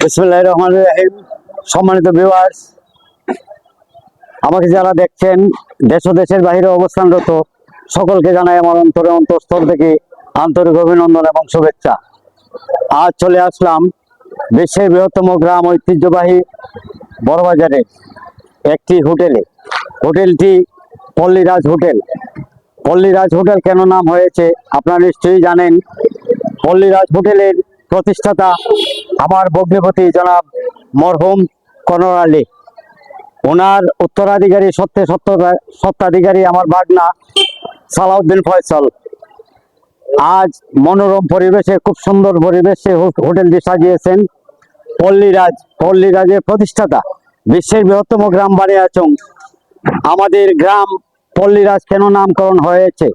বিসমুল্লাহির সম্মানিত ভিউয়ার্স আমাকে যারা দেখছেন, দেশ ও দেশের বাইরে অবস্থানরত, সকলকে জানাই আমার অন্তরে অন্তঃস্থল থেকে আন্তরিক অভিনন্দন এবং শুভেচ্ছা। আজ চলে আসলাম বিশ্বের বৃহত্তম গ্রাম ঐতিহ্যবাহী বড়বাজারে, একটি হোটেলে। হোটেলটি পল্লীরাজ হোটেল। পল্লীরাজ হোটেল কেন নাম হয়েছে? আপনারা নিশ্চয়ই জানেন। পল্লীরাজ হোটেলের প্রতিষ্ঠাতা আমার ভগ্নিপতি জনাব মরহুম কনর আলী। ওনার উত্তরাধিকারী সত্যে সত্য, সত্ত্বাধিকারী আমার বাগনা সালাউদ্দিন ফয়সল। আজ মনোরম পরিবেশে, খুব সুন্দর পরিবেশে হোটেলটি সাজিয়েছেন পল্লীরাজ। পল্লীরাজের প্রতিষ্ঠাতা বিশ্বের বৃহত্তম গ্রাম বানিয়াচং। আমাদের গ্রাম পল্লীরাজ কেন নামকরণ হয়েছে?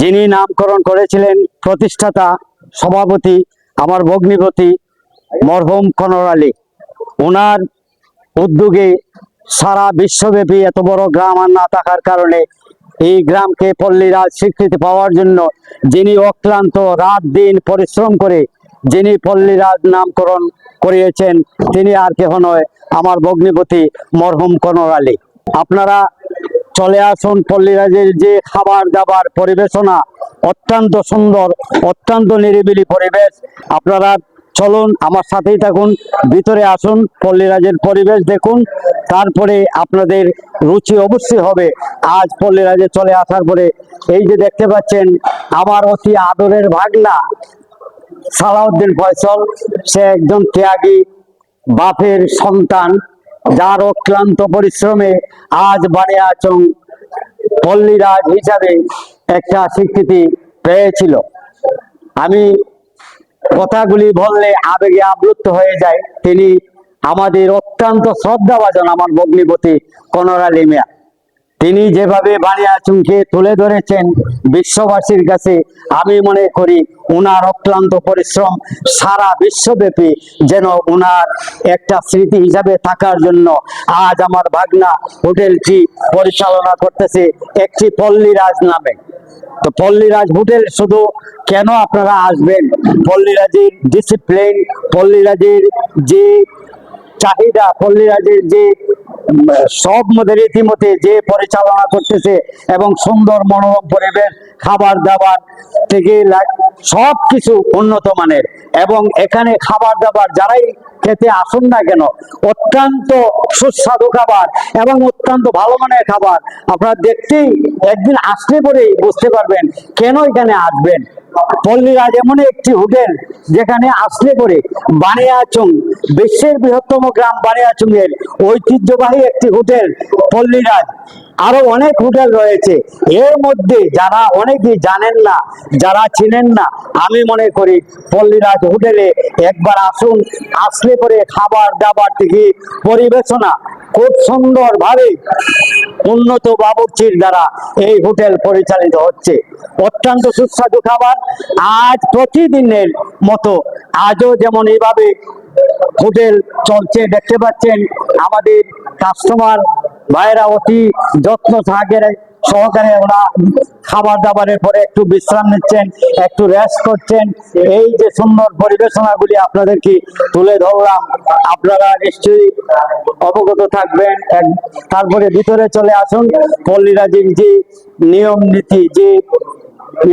যিনি নামকরণ করেছিলেন প্রতিষ্ঠাতা, সভাপতি, আমার ভগ্নিপতি মরহুম কনর আলী। ওনার উদ্যোগে সারা বিশ্বব্যাপী এত বড় গ্রাম আর না থাকার কারণে এই গ্রামকে পল্লীরাজ স্বীকৃতি পাওয়ার জন্য যিনি অক্লান্ত রাত দিন পরিশ্রম করে যিনি পল্লীরাজ নামকরণ করিয়েছেন, তিনি আর কেহ নয়, আমার ভগ্নিপতি মরহুম কনর আলী। আপনারা চলে আসুন পল্লীরাজের যে খাবার দাবার পরিবেশনা, অত্যন্ত সুন্দর, অত্যন্ত নিরিবিলি পরিবেশ। আপনারা চলুন আমার সাথেই থাকুন, ভিতরে আসুন, পল্লীরাজের পরিবেশ দেখুন। তারপরে আপনাদের রুচি অবশ্যই হবে। আজ পল্লীরাজে চলে আসার পরে এই যে দেখতে পাচ্ছেন, আমার অতি আদরের ভাগনা, সালাউদ্দিন ফয়সল, সে একজন ত্যাগী, বাপের সন্তান। যার অক্লান্ত পরিশ্রমে আজ বানিয়াচং পল্লীরাজ হিসাবে একটা স্বীকৃতি পেয়েছিল। আমি কথাগুলি বললে আবেগে আবৃত্ত হয়ে যায়। তিনি আমাদের অত্যন্ত শ্রদ্ধাভাজন আমার ভগ্নিপতি কনরালি মিয়া। তিনি যেভাবে বানিয়াচুংকে তুলে ধরেছেন বিশ্ববাসীর কাছে, আমি মনে করি উনার অক্লান্ত পরিশ্রম সারা বিশ্বব্যাপী যেন উনার একটা স্মৃতি হিসাবে থাকার জন্য আজ আমার ভাগনা হোটেলটি পরিচালনা করতেছে একটি পল্লীরাজ নামে। তো পল্লীরাজ হোটেল শুধু কেন আপনারা আসবেন? পল্লীরাজের ডিসিপ্লিন পল্লীরাজের যে চাহিদা পল্লীরাজের যে সব মধ্যে রীতিমতে যে পরিচালনা করতেছে এবং সুন্দর মনোরম পরিবেশ, খাবার দাবার থেকে সব কিছু উন্নত মানের। এবং এখানে খাবার দাবার যারাই খেতে আসুন না কেন, অত্যন্ত সুস্বাদু খাবার এবং অত্যন্ত ভালো মানের খাবার। আপনারা দেখতেই একদিন আসলে পরেই বুঝতে পারবেন কেন এখানে আসবেন। পল্লীরাজ এমন একটি হোটেল যেখানে আসলে পরে বানিয়াচং, বিশ্বের বৃহত্তম গ্রাম বানিয়াচং এর ঐতিহ্যবাহী একটি হোটেল পল্লীরাজ। আরও অনেক হোটেল রয়েছে। এর মধ্যে যারা অনেকেই জানেন না, যারা চিনেন না, আমি মনে করি পল্লীরাজ হোটেলে একবার আসুন আসলে পরে খাবার দাবার থেকে পরিবেশনা খুব সুন্দর ভাবে উন্নত বাবুর্চির দ্বারা এই হোটেল পরিচালিত হচ্ছে। অত্যন্ত সুস্বাদু খাবার। আজ প্রতিদিনের মতো আজও যেমন এইভাবে হোটেল চলছে, দেখতে পাচ্ছেন আমাদের কাস্টমার ভাইরা অতি যত্ন সহকারে সহকারে ওরা খাবার দাবারের পরে একটু বিশ্রাম নিচ্ছেন, একটু রেস্ট করছেন। এই যে সুন্দর পরিবেশনাগুলি আপনাদেরকে তুলে ধরলাম, আপনারা নিশ্চয়ই অবগত থাকবেন। তারপরে ভিতরে চলে আসুন পল্লীরাজের যে নিয়ম নীতি, যে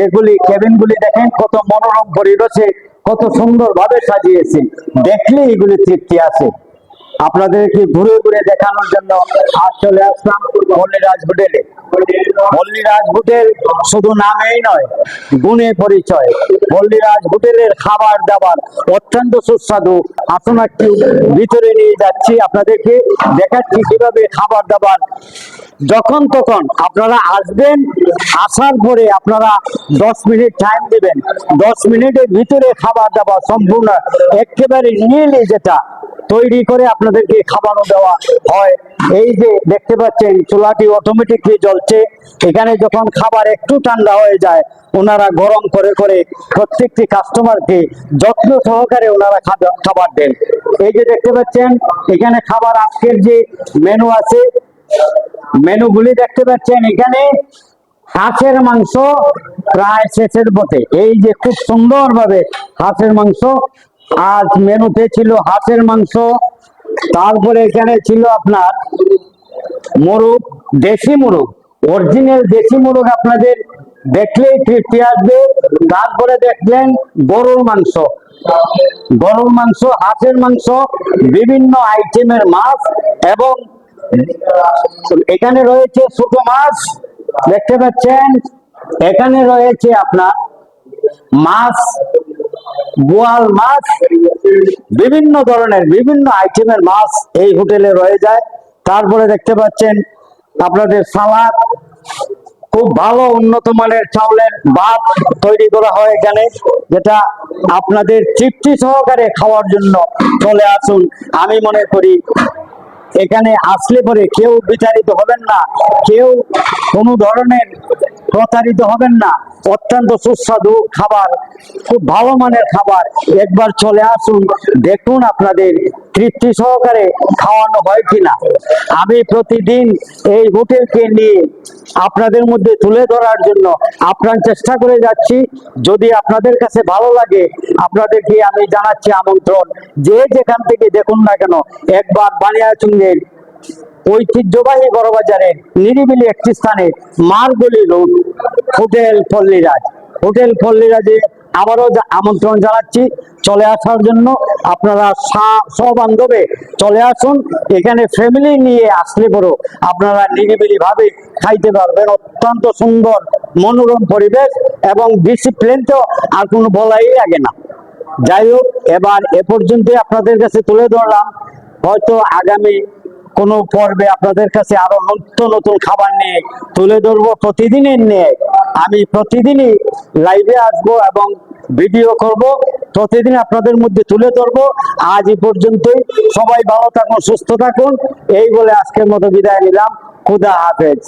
এগুলি কেবিনগুলি দেখেন, কত মনোরম পরিবেশে, কত সুন্দর ভাবে সাজিয়েছে। দেখলে এগুলি তৃপ্তি আছে আপনাদেরকে ঘুরে ঘুরে দেখানোর জন্য আজ চলে আসলাম মল্লিরাজ হোটেলে। মল্লিরাজ হোটেল শুধু নামেই নয়, গুণে পরিচয়। মল্লিরাজ হোটেলের খাবার দাবার অত্যন্ত সুস্বাদু। আসুন একটু ভিতরে নিয়ে যাচ্ছি আপনাদেরকে, দেখাচ্ছি কীভাবে খাবার দাবার। যখন তখন আপনারা আসবেন, আসার পরে আপনারা দশ মিনিট টাইম দেবেন। দশ মিনিটের ভিতরে খাবার দাবার সম্পূর্ণ একেবারে নিয়ে যেটা। তৈরি করে আপনাদেরকে খাবারও দেওয়া হয়। এই যে দেখতে পাচ্ছেন, চুলাটি অটোমেটিকলি জ্বলছে। এখানে যখন খাবার একটু ঠান্ডা হয়ে যায়, ওনারা গরম করে করে প্রত্যেকটি কাস্টমারকে যত্ন সহকারে ওনারা খাবার- দেন। এই যে দেখতে পাচ্ছেন, এখানে খাবার আজকের যে মেনু আছে মেনুগুলি দেখতে পাচ্ছেন, এখানে হাঁসের মাংস প্রায় শেষের পথে। এই যে খুব সুন্দর ভাবে হাঁসের মাংস আজ মেনুতে ছিল হাঁসের মাংস, তারপরে এখানে ছিল আপনার মোরগ, দেশি মোরগ। অরিজিনাল দেশি মোরগ আপনাদের দেখলেই তৃপ্তি আসবে। তারপরে দেখলেন গরুর মাংস। গরুর মাংস, হাঁসের মাংস, বিভিন্ন আইটেমের মাছ এবং এখানে রয়েছে ছোট মাছ, দেখতে পাচ্ছেন। এখানে রয়েছে আপনার মাছ বোয়াল মাছ, বিভিন্ন ধরনের, বিভিন্ন আইটেমের মাছ এই হোটেলে রয়ে যায়। তারপরে দেখতে পাচ্ছেন আপনাদের সালাদ। খুব ভালো উন্নত মানের চাউলের ভাত তৈরি করা হয় এখানে, যেটা আপনাদের তৃপ্তি সহকারে খাওয়ার জন্য চলে আসুন। আমি মনে করি এখানে আসলে পরে কেউ বিচারিত হবেন না, কেউ কোনো ধরনের প্রতারিত হবেন না। অত্যন্ত সুস্বাদু খাবার, খুব ভালো মানের খাবার। একবার চলে আসুন, দেখুন আপনাদের তৃপ্তি সহকারে খাওয়ানো হয় কিনা? আমি প্রতিদিন এই হোটেলকে নিয়ে আপনাদের মধ্যে তুলে ধরার জন্য আপ্রাণ চেষ্টা করে যাচ্ছি। যদি আপনাদের কাছে ভালো লাগে, আপনাদেরকে আমি জানাচ্ছি আমন্ত্রণ। যে যেখান থেকে দেখুন না কেন, একবার বানিয়াচুঙ্গের ঐতিহ্যবাহী বড়বাজারের নিরিবিলি একটি স্থানে Margali road hotel Palliraj. Hotel পল্লীরাজে আবারও আমন্ত্রণ জানাচ্ছি, চলে আসার জন্য আপনারা সবান্ধবে চলে আসুন। এখানে ফ্যামিলি নিয়ে আসলে বড়। আপনারা নিরিবিলি ভাবে খাইতে পারবেন। অত্যন্ত সুন্দর, মনোরম পরিবেশ এবং ডিসিপ্লিন তো আর কোনো বলাই লাগে না। যাই হোক, এবার এ পর্যন্ত আপনাদের কাছে তুলে ধরলাম। হয়তো আগামী কোনো পর্বে আপনাদের কাছে আরও নতুন নতুন খাবার নিয়ে তুলে ধরবো। প্রতিদিনের নিয়ে। আমি প্রতিদিনই লাইভে আসব এবং ভিডিও করব। প্রতিদিন আপনাদের মধ্যে তুলে ধরবো। আজ এই পর্যন্তই। সবাই ভালো থাকুন, সুস্থ থাকুন। এই বলে আজকের মতো বিদায় নিলাম। খুদা হাফেজ।